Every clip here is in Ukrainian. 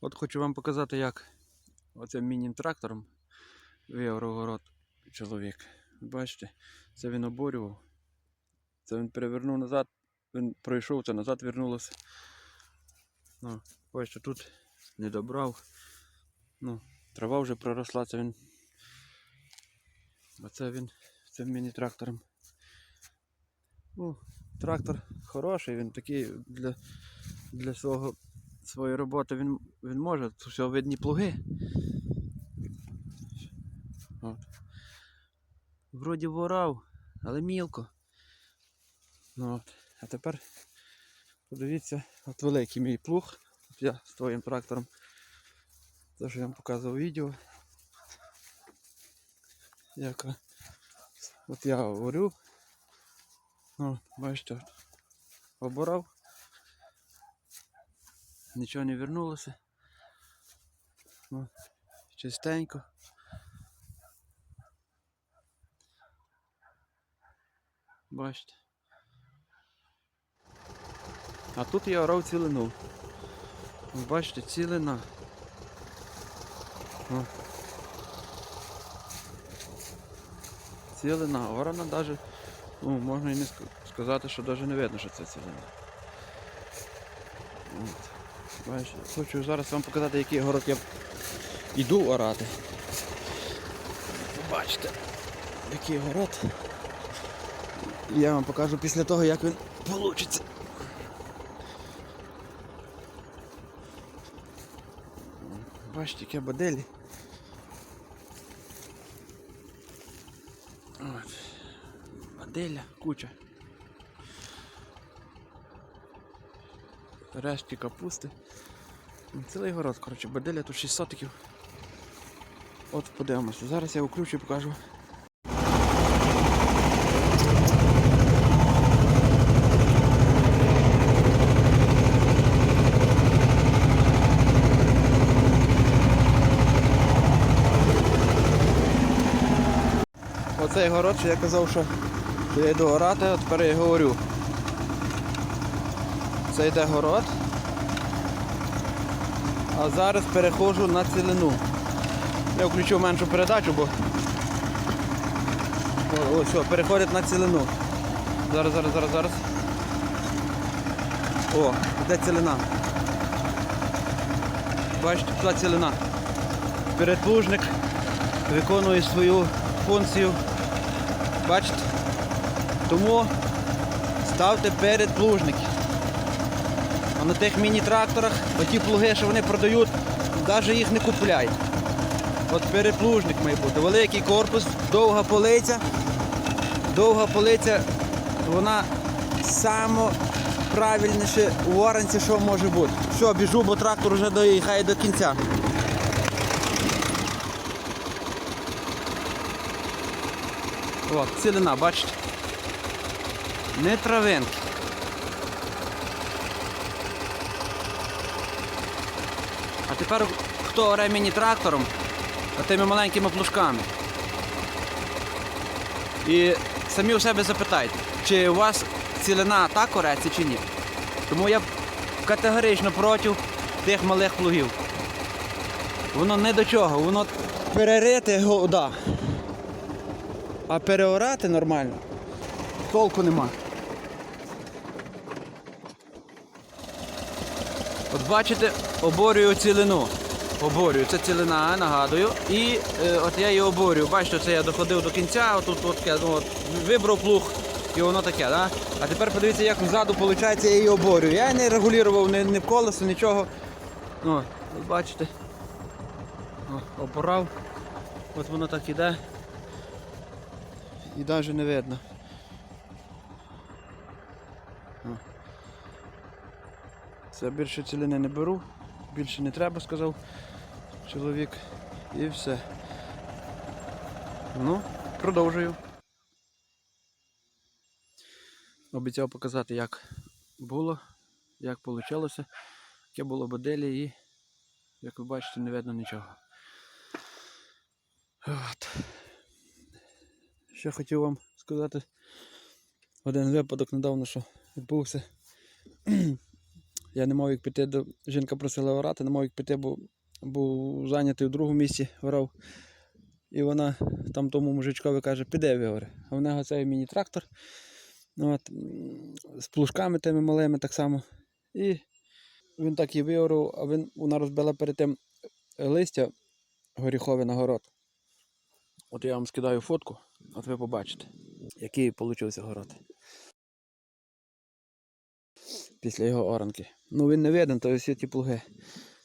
От хочу вам показати, як оцим міні-трактором виявив город чоловік. Бачите, це він оборював. Це він перевернув назад, він пройшов, це назад вернулося. Ну, бачите, тут не добрав. Ну, трава вже проросла, це він. Оце він цим міні-трактором. Ну, трактор хороший, він такий для, для свого, своєї роботи він, він може. Тут все видні плуги. Вроді ворав, але мілко. Ну, от. А тепер подивіться, от великий мій плуг. От я з твоїм трактором. Те, що я вам показував відео. Яка. От я говорю. Ну, бачите, оборав. Нічого не вернулося. Ну, чистенько. Бачите. А тут я орав цілину. Ви Бачите, цілина. О. Цілина, орана навіть, ну, можна і не сказати, що навіть не видно, що це цілина. От. Хочу зараз вам показати, який город я йду орати. Бачите, який город. Я вам покажу після того, як він вийде. Бачите, яке баделі. От. Баделя, куча. Решті капусти. Цілий город, коротше, баделя тут 6 сотиків. От подивимося. Зараз я включу і покажу. Оцей город, що я казав, що я йду орати, а тепер я говорю. Це йде город. А зараз переходжу на цілину. Я включив меншу передачу, бо о, о, все, переходить на цілину. Зараз, зараз, зараз, зараз. О, де цілина. Бачите, туди цілина. Передплужник виконує свою функцію. Бачите? Тому ставте передплужники. А на тих міні-тракторах, оті плуги, що вони продають, навіть їх не купляють. От переплужник має бути. Великий корпус, довга полиця. Довга полиця, вона само правильніше у оранці, що може бути. Все, біжу, бо трактор вже доїхає до кінця. От, цілина, бачите? Не травинки. А тепер хто оре міні-трактором, а тими маленькими плужками. І самі у себе запитайте, чи у вас цілина так ореться чи ні. Тому я категорично проти тих малих плугів. Воно не до чого, воно перерити да. А переорати нормально. Толку нема. От бачите, оборюю цілину. Оборюю, це цілина, нагадую. І е, от я її оборюю. Бачите, це я доходив до кінця, отут от, таке, ну, от, вибрав плуг і воно таке. Да? А тепер подивіться, як ззаду виходить, я її оборюю. Я не регулював ні, ні в колесо, нічого. Ну, от бачите. О, оборав. От воно так іде. І навіть не видно. Це більше цілини не беру, більше не треба, сказав чоловік. І все. Ну, продовжую. Обіцяв показати, як було, як вийшло, яке було моделі і, як ви бачите, не видно нічого. От. Ще хотів вам сказати один випадок недавно, що відбувся. Я не мав як піти до. Жінка просила орати, не мав як піти, бо був зайнятий в другому місці орав. І вона там тому мужичкові каже, піде вигори. А в нього цей міні-трактор. От, з плужками тими малими так само. І він так і виорав, а він, вона розбила перед тим листя горіхове на город. От я вам скидаю фотку, от ви побачите, який получився город. Після його оранки. Ну він не виден, то всі ті плуги.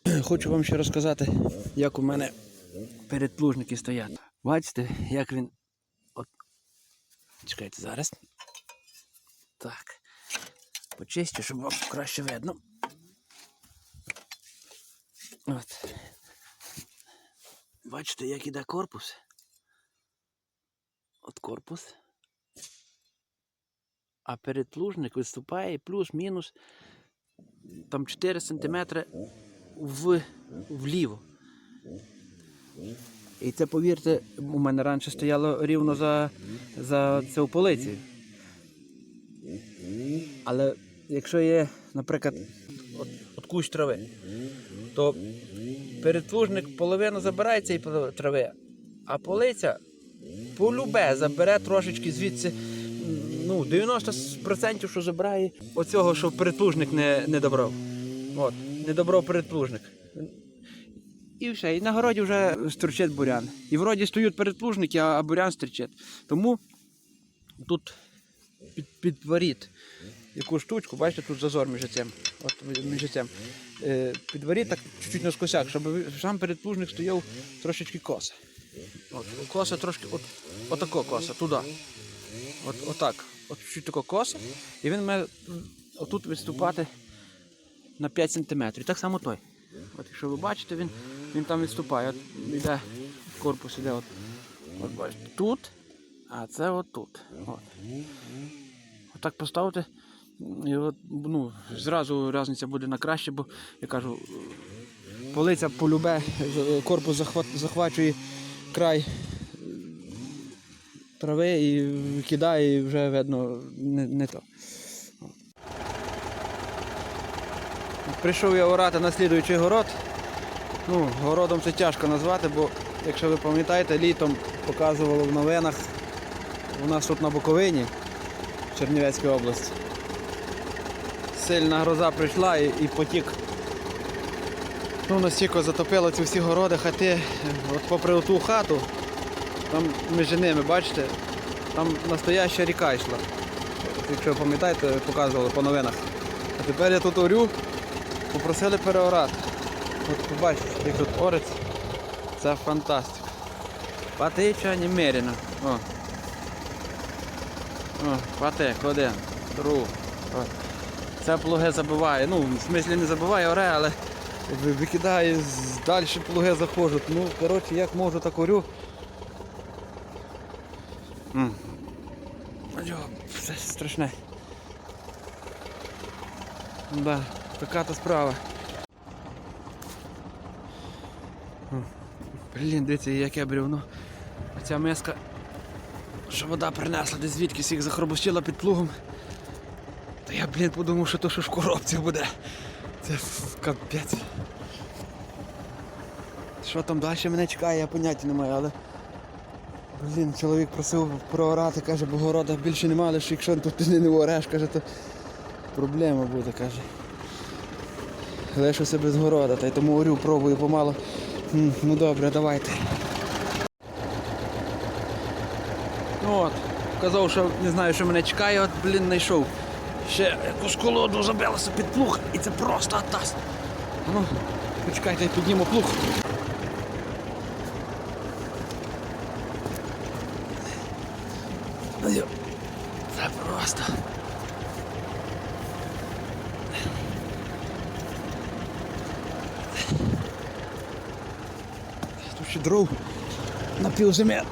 Хочу вам ще розказати, як у мене передплужники стоять. Бачите, як він. От. Чекайте зараз. Так. Почистю, щоб вам краще видно. От. Бачите, як іде корпус. От корпус. А передплужник виступає плюс-мінус там 4 см в, вліво. І це, повірте, у мене раніше стояло рівно за, за цю полицею. Але якщо є, наприклад, от, от кущ трави, то передплужник половину забирає цієї трави, а полиця полюбе забере трошечки звідси. Ну, 90% що забирає оцього, що передплужник не, не добрав. От, не добрав передплужник. І все, і на городі вже строчить бурян. І вроді стоять передплужники, а, бурян стрічить. Тому тут під, під воріт яку штучку, бачите, тут зазор між цим. От між цим. Е, під так чуть-чуть наскосяк, щоб сам передплужник стояв трошечки коса. От, коса трошки, от, отако коса, туди. От, отак. От чуть тако. І він має отут відступати на 5 см. Так само той. От якщо ви бачите, він, він там відступає. От йде корпус іде от, от бачите, тут, а це отут. От. Отак поставити. І от, ну, зразу різниця буде на краще, бо я кажу, полиця полюбе, корпус захват, захвачує край трави і викидає, і вже видно не, не то. Прийшов я орати на слідуючий город. Ну, городом це тяжко назвати, бо, якщо ви пам'ятаєте, літом показували в новинах у нас тут на Буковині, в Чернівецькій області. Сильна гроза прийшла і, і потік. Ну, настільки затопило ці всі городи, хати. От попри ту хату, там між ними, бачите, там настояща ріка йшла. Якщо ви пам'ятаєте, показували по новинах. А тепер я тут орю, попросили переорати. От побачите, як тут орець. Це фантастика. Патича немерено. О. О, патик, один, другий. О. Це плуги забиває. Ну, в смислі не забиває оре, але ви- викидає, далі плуги заходять. Ну, коротше, як можу, так орю. Йо, Це страшне. Да, така то справа. Блін, дивіться, яке бревно. Ця миска, що вода принесла десь звідкись їх захробустила під плугом. Та я, блін, подумав, що то що в коробці буде. Це капець. Що там далі мене чекає, я поняття не маю, але. Блін, чоловік просив проорати, каже, бо города більше немає, лише якщо тут ти не ореш, каже, то проблема буде, каже. Лишуся без города, та й тому орю, пробую помало. М, Ну добре, давайте. Ну от, казав, що не знаю, що мене чекає, от, блін, знайшов. Ще якусь колоду забилася під плуг, і це просто атас. Ну, почекайте, підніму плуг. Це просто. Тут ще дров на півзимі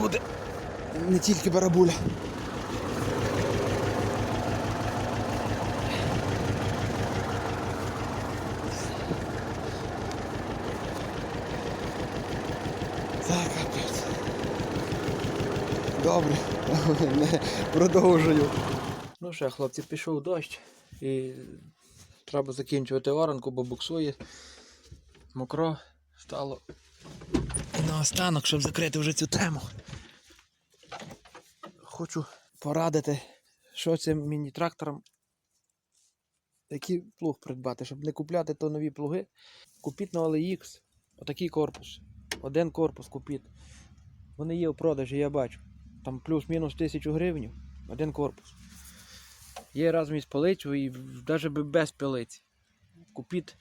буде. Не тільки барабуля. Так, капець. Добре, Не, продовжую. Ну що, хлопці, пішов дощ і Треба закінчувати оранку, бо буксує. Мокро стало. І наостанок, щоб закрити вже цю тему. Хочу порадити, що цим міні-трактором. Який плуг придбати, щоб не купляти то нові плуги. Купіть на OLX отакий корпус. Один корпус купіть. Вони є в продажі, я бачу. Там плюс-мінус тисячу гривень. Один корпус. Є разом із полицю і навіть без полиці. Купіть,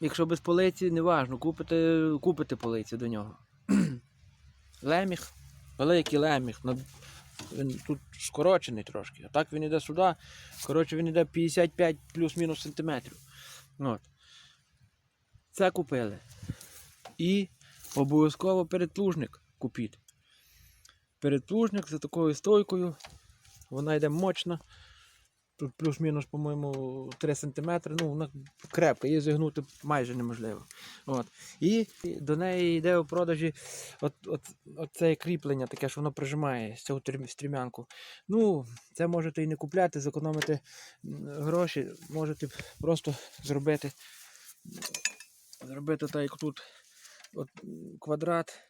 якщо без полиці, не важно, купите, купите полиці до нього. леміг, великий леміг. Він тут скорочений трошки. А так він іде сюди. Коротше, він іде 55 плюс-мінус сантиметрів. От. Це купили. І обов'язково передплужник купіть. Передплужник за такою стойкою. Вона йде мощна. Тут плюс-мінус, по-моєму, 3 см. Ну, вона крепка, її зігнути майже неможливо. От. І до неї йде у продажі от, от, от це кріплення, таке, що воно прижимає з цього стрімянку. Ну, це можете і не купляти, зекономити гроші. Можете просто зробити, зробити так, як тут от, квадрат,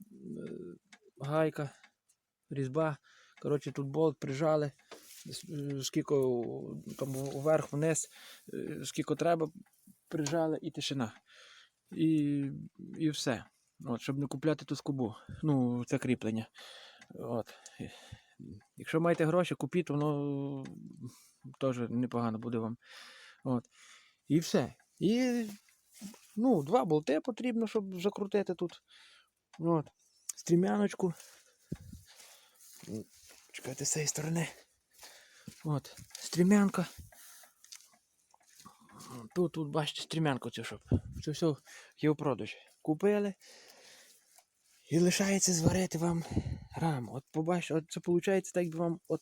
е, гайка, різьба. Коротше, тут болт прижали, е, скільки там вверх, вниз, е, скільки треба, прижали і тишина. І, і все. От, щоб не купляти ту скобу. Ну, це кріплення. От. Якщо маєте гроші, купіть, воно теж непогано буде вам. От. І все. І ну, два болти потрібно, щоб закрутити тут. От. Стрімяночку. Чекайте з цієї сторони. От. Стрімянка. Тут, тут, бачите, стрімянку цю, щоб. Це все є у продажі. Купили. І лишається зварити вам раму. От побачите, от це виходить, так якби вам от,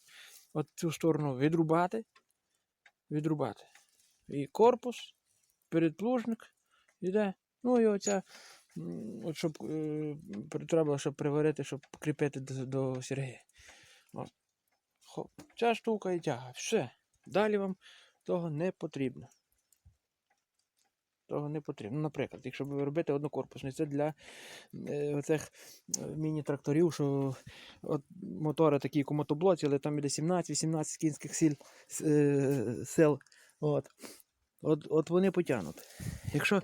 от цю сторону відрубати. Відрубати. І корпус, передплужник іде. Ну і оця, от щоб е, треба, щоб приварити, щоб кріпити до, до Сергія. Хоп. Ця штука і тяга. Все. Далі вам того не потрібно. Того не потрібно. Ну, Наприклад, якщо ви робите однокорпусний, це для е, оцих е, міні-тракторів, що от мотори такі, як у мотоблоці, але там іде 17-18 кінських сил, е, сил. От. От, от вони потягнуть. Якщо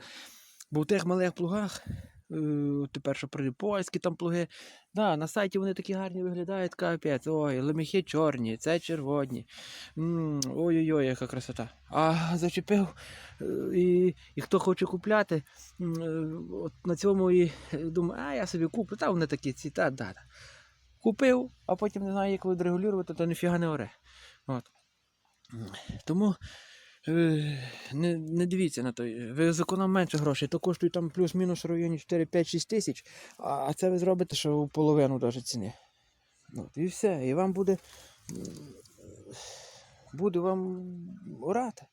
бо в тих малих плугах, е, тепер що при польські там плуги, да, на сайті вони такі гарні виглядають, капець. Ой, леміхи чорні, це червоні. Ой-ой-ой, яка красота. А зачепив. е, І, і хто хоче купляти, е, от на цьому і думає, а я собі куплю, та вони такі ці, та да. да. Купив, а потім не знаю, як відрегулювати, то ніфіга не оре. От. Тому не, не дивіться на той. Ви зеконом менше грошей, то коштує там плюс-мінус в районі 4-5-6 тисяч, а, це ви зробите, що у половину навіть ціни. От, і все. І вам буде. Буде вам орати.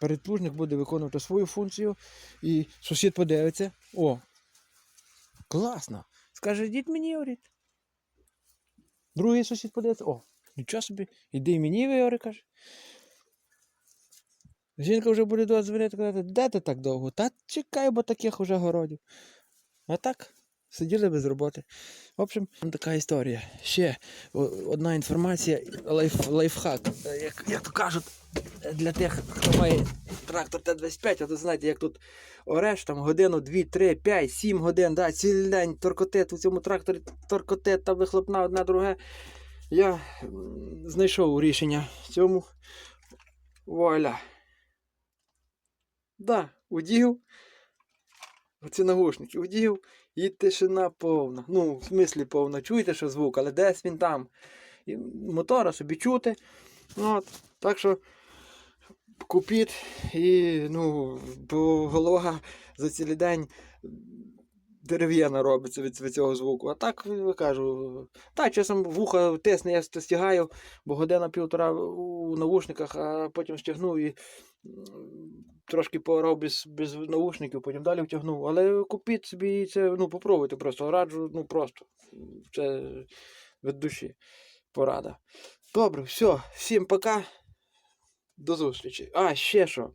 Передплужник буде виконувати свою функцію, і сусід подивиться. О, класно. Скаже, йдіть мені оріть. Другий сусід подивиться, о, нічого собі, іди мені виори, каже. Жінка вже буде до вас дзвонити казати, де ти так довго? Та чекай, бо таких уже городів. А так, сиділи без роботи. В общем, там така історія. Ще одна інформація, лайф, лайфхак, е, як, як то кажуть, для тих, хто має трактор Т-25, а то знаєте, як тут ореш, там годину, 2, 3, 5, 7 годин, да, цілий день торкотит у цьому тракторі торкотит та вихлопна одна друге. Я знайшов рішення цьому. Вуаля. Да, удів. Оці навушники удів і тишина повна. Ну, в смислі повна. Чуєте, що звук, але десь він там. І мотора собі чути. От. Так що купіть і ну, бо голова за цілий день дерев'яна робиться від, від цього звуку. А так кажу, та часом вуха тисне, я стягаю, бо година півтора у навушниках, а потім стягнув і трошки поорав без, без навушників, потім далі втягнув. Але купіть собі це, ну попробуйте просто. Раджу, ну просто. Це від душі порада. Добре, все, всім пока. До зустрічі. А, ще що.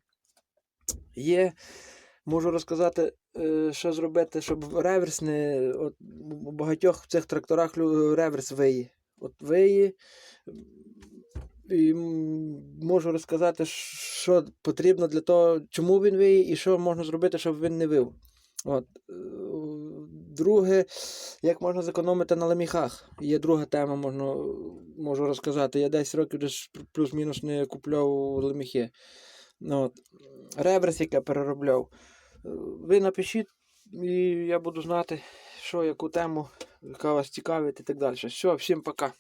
Є, можу розказати, що зробити, щоб реверс не. От, у багатьох цих тракторах реверс виє. От виє. І можу розказати, що потрібно для того, чому він виє, і що можна зробити, щоб він не вив. От. е, Друге, як можна зекономити на леміхах. Є друга тема, можна, можу розказати. Я 10 років десь плюс-мінус не купляв леміхи. От. Реверс, який я переробляв. Ви напишіть, і я буду знати, що, яку тему, яка вас цікавить і так далі. Все, всім пока.